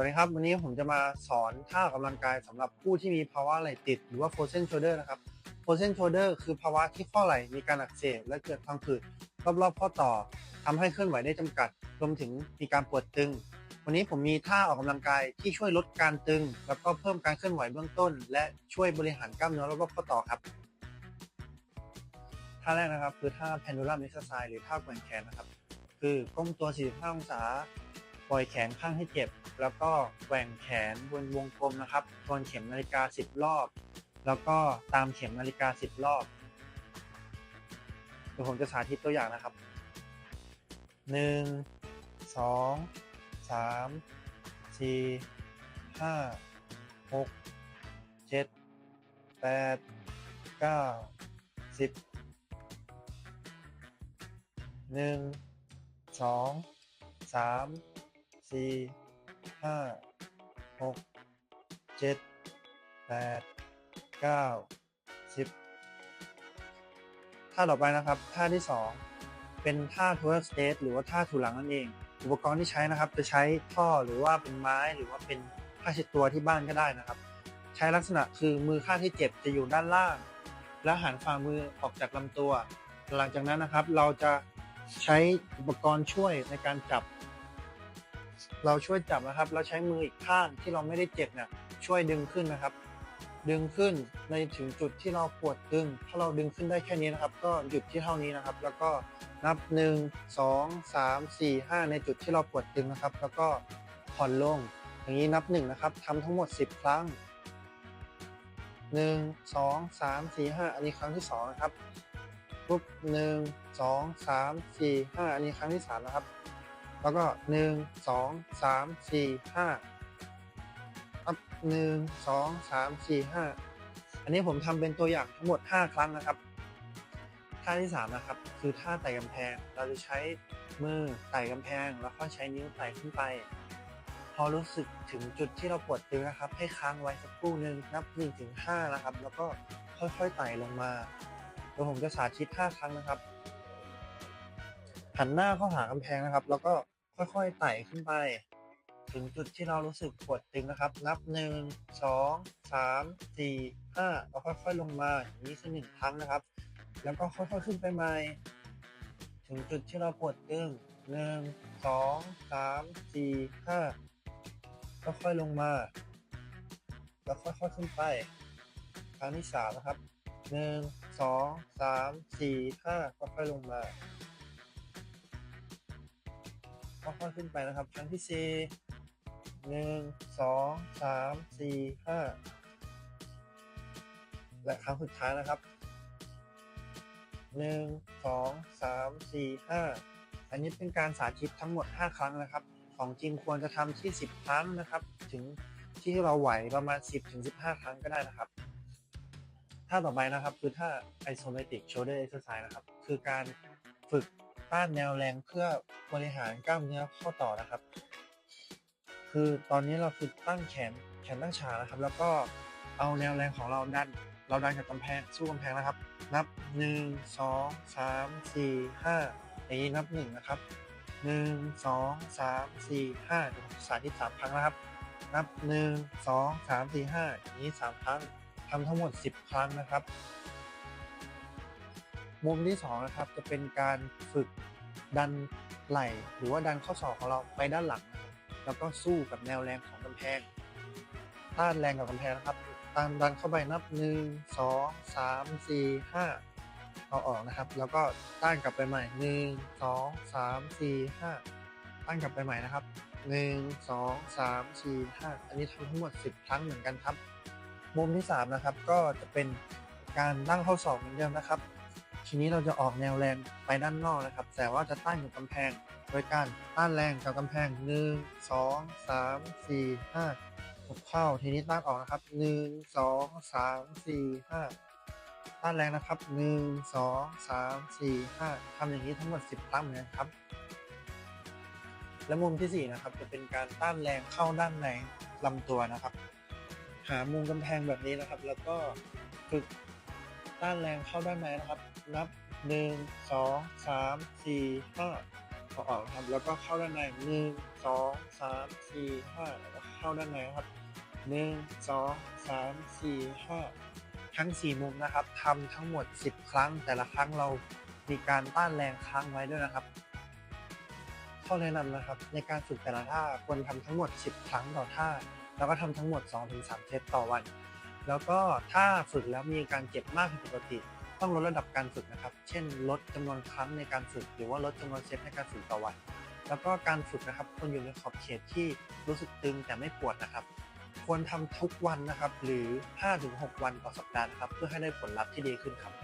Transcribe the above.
วัสดีครับ วันนี้ผมจะมาสอนท่าออกกำลังกายสำหรับผู้ที่มีภาวะไหล่ติด หรือว่า frozen shoulder นะครับ frozen shoulder คือภาวะที่ข้อไหล่มีการอักเสบและเกิดพังผืดรอบๆข้อต่อทำให้เคลื่อนไหวได้จำกัด รวมถึงมีการปวดตึง วันนี้ผมมีท่าออกกำลังกายที่ช่วยลดการตึง แล้วก็เพิ่มการเคลื่อนไหวเบื้องต้น และช่วยบริหารกล้ามเนื้อรอบๆข้อต่อครับท่าแรกนะครับคือท่า pendulum exercise หรือท่าแกว่งแขนนะครับ คือก้มตัว 45 องศา ปล่อยแขนข้างให้เจ็บ แล้วก็แกว่งแขนบนวงกลมนะครับ ทวนเข็มนาฬิกา 10 รอบ แล้วก็ตามเข็มนาฬิกา 10 รอบ เดี๋ยวผมจะสาธิตตัวอย่างนะครับ 1 2 3 4 5 6 7 8 9 10หนึ่ง สี่ห้าหกเจ็ดแปดเก้าสิบท่าต่อไปนะครับ ท่าที่สองเป็นท่า twerk state หรือว่าท่าถูหลังนั่นเอง อุปกรณ์ที่ใช้นะครับ จะใช้ท่อหรือว่าเป็นไม้หรือว่าเป็นผ้าเช็ดตัวที่บ้านก็ได้นะครับ ใช้ลักษณะคือมือข้างที่เจ็บจะอยู่ด้านล่าง และหันฝ่ามือออกจากลำตัว หลังจากนั้นนะครับ เราจะใช้อุปกรณ์ช่วยในการจับ เราช่วยจับนะครับ เราใช้มืออีกข้างที่เราไม่ได้เจ็บเนี่ยช่วยดึงขึ้นนะครับ ดึงขึ้นในถึงจุดที่เราปวดตึง ถ้าเราดึงขึ้นได้แค่นี้นะครับ ก็หยุดที่เท่านี้นะครับ แล้วก็นับ 1 2 3 4 5 ในจุดที่เราปวดตึงนะครับ แล้วก็ผ่อนลง อย่างนี้นับ1นะครับทำทั้งหมด 10 ครั้ง 1 2 3 4 5 อันนี้ครั้งที่ 2 นะครับปุ๊บหนึ่งสองสามสี่ห้าอันนี้ครั้งที่สามนะครับ แล้วก็หนึ่งสองสามสี่ห้าครับหนึ่งสองสามสี่ห้าอันนี้ผมทำเป็นตัวอย่างทั้งหมดห้าครั้งนะครับท่าที่สามนะครับ คือท่าไต่กำแพง เราจะใช้มือไต่กำแพง แล้วก็ใช้นิ้วไต่ขึ้นไป พอรู้สึกถึงจุดที่เราปวดตึงนะครับ ให้ค้างไว้สักครู่หนึ่งนับหนึ่งถึงห้านะครับ แล้วก็ค่อยๆไต่ลงมาเดี๋ยวผมจะสาธิต5ครั้งนะครับ หันหน้าเข้าหากำแพงนะครับ แล้วก็ค่อยๆไต่ขึ้นไป ถึงจุดที่เรารู้สึกปวดตึงนะครับ นับ1 2 3 4 5แล้วค่อยๆลงมาอย่างนี้คือหนึ่งครั้งนะครับ แล้วก็ค่อยๆขึ้นไปใหม่ถึงจุดที่เราปวดตึง1 2 3 4 5ค่อยๆลงมา แล้วค่อยๆขึ้นไป ครั้งที่สามนะครับหนึ่งสองสามสี่ห้าค่อยๆลงมา ค่อยๆขึ้นไปนะครับครั้งที่สี่หนึ่งสองสามสี่ห้าและครั้งสุดท้ายนะครับหนึ่งสองสามสี่ห้าอันนี้เป็นการสาธิตทั้งหมด 5 ครั้งนะครับ ของจริงควรจะทำที่ 10 ครั้งนะครับ ถึงที่เราไหวประมาณ 10-15 ครั้งก็ได้นะครับท่าต่อไปนะครับคือท่า isometric shoulder exercise นะครับ คือการฝึก ต้านแนวแรงเพื่อบริหารกล้ามเนื้อข้อต่อนะครับ คือตอนนี้เราคือตั้งแขนแขนตั้งฉากนะครับ แล้วก็เอาแนวแรงของเราดัน เราดันกับกำแพงสู้กำแพงนะครับ นับ 1 2 3 4 5อย่างนี้นับ1นะครับ1 2 3 4 5เดี๋ยวผมสาธิต3ครั้งนะครับ นับ 1 2 3 4 5อย่างนี้3ครั้งทำทั้งหมด 10 ครั้งนะครับ มุมที่2นะครับจะเป็นการฝึกดันไหล่ หรือว่าดันข้อศอกของเราไปด้านหลังนะครับแล้วก็สู้กับแนวแรงของกำแพงต้านแรงกับกำแพงนะครับตามดันเข้าไปนับ 1 2 3 4 5เอาออกนะครับ แล้วก็ต้านกลับไปใหม่ 1 2 3 4 5ต้านกลับไปใหม่นะครับ 1 2 3 4 5 อันนี้ทำทั้งหมด 10 ครั้งเหมือนกันครับ มุมที่ 3 นะครับก็จะเป็นการนั่งข้าศอกเหมือนเดิมนะครับ ทีนี้เราจะออกแนวแรงไปด้านนอกนะครับ แต่ว่าจะต้านกับกำแพง โดยการต้านแรงกับกำแพง 1 2 3 4 5หกเข้า ทีนี้ต้านออกนะครับ 1 2 3 4 5 ต้านแรงนะครับ 1 2 3 4 5ทำอย่างนี้ทั้งหมด 10ครั้งเหมือนกันครับ และมุมที่ 4 นะครับ จะเป็นการต้านแรงเข้าด้านในลำตัวนะครับ หามุมกำแพงแบบนี้นะครับ แล้วก็ฝึกต้านแรงเข้าด้านในนะครับ นับ1 2 3 4 5เขาออกครับ แล้วก็เข้าด้านในหนึ่งสองสามสี่ห้าแล้วก็เข้าด้านในครับหนึ่งสองสามสี่ห้าทั้งสี่มุมนะครับทำทั้งหมดสิบครั้ง แต่ละครั้งเรามีการต้านแรงค้างไว้ด้วยนะครับ ข้อแนะนำนะครับ ในการฝึกแต่ละท่าควรทำทั้งหมด 10 ครั้งต่อท่า แล้วก็ทำทั้งหมด 2-3 เซตต่อวัน แล้วก็ถ้าฝึกแล้วมีการเจ็บมากผิดปกติ ต้องลดระดับการฝึกนะครับ เช่น ลดจำนวนครั้งในการฝึก หรือว่าลดจำนวนเซตในการฝึกต่อวัน แล้วก็การฝึกนะครับควรอยู่ในขอบเขตที่รู้สึกตึงแต่ไม่ปวดนะครับ ควรทำทุกวันนะครับ หรือ 5-6 วันต่อสัปดาห์นะครับ เพื่อให้ได้ผลลัพธ์ที่ดีขึ้นครับ